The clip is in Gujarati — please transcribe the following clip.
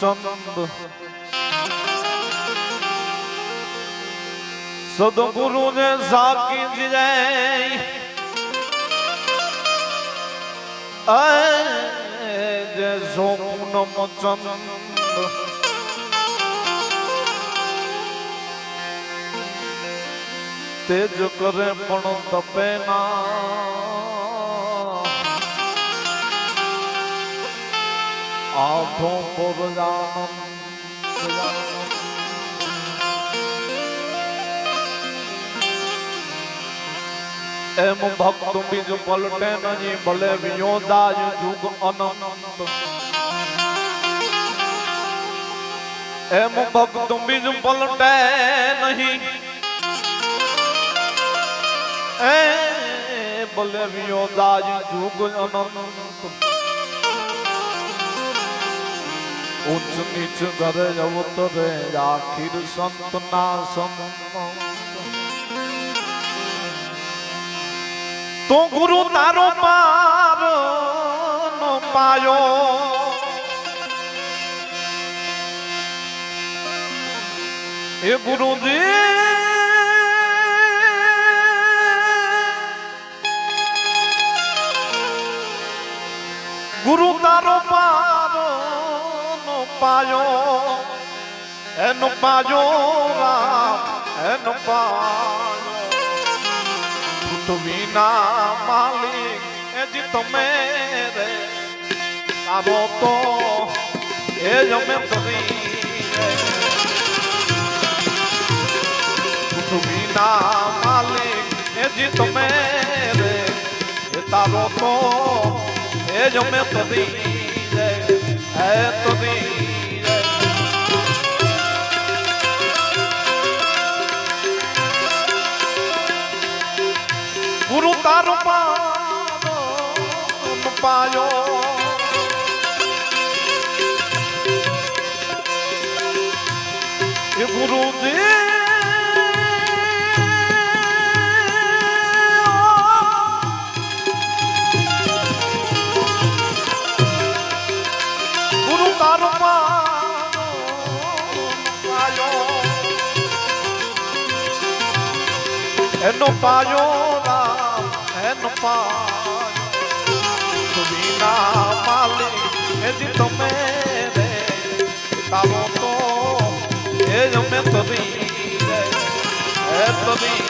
ચંદ સદગુરુ ને સાકી જય જય સોપનમ ચંદ તેજ કરે પણ તપે ના આઠો પર એમ ભક્ત બીજ પલટે નહીં, ભલે વિયોદાય જુગ અનંત. એમ ભક્ત બીજ પલટે નહીં. એ ભલે વિયોદાય જુગ અનંત. ઉચ્ચ નીચ ઘરે અવતરે આખીર સંત ના સંત તો ગુરુ તારો પાર નો પાયો એ ગુરુજી ગુરુ તારો પાર પાયો, એનો પાયો રામ એનો પાયો. પૃથ્વીના માલિક, એ જી તમે રે. તારો તો એ જ અમે કરી પૃથ્વીના માલિક, એ જી તમે રે. એ તારો તો એ જ અમે કરી એ તો ગુરુ તારો પાયો એ ગુરુજી ગુરુ તારો પાનો પાયો એન વિના માલે એજી તમે રે. તારો તો એ જ મેં તરી રે. એ તરી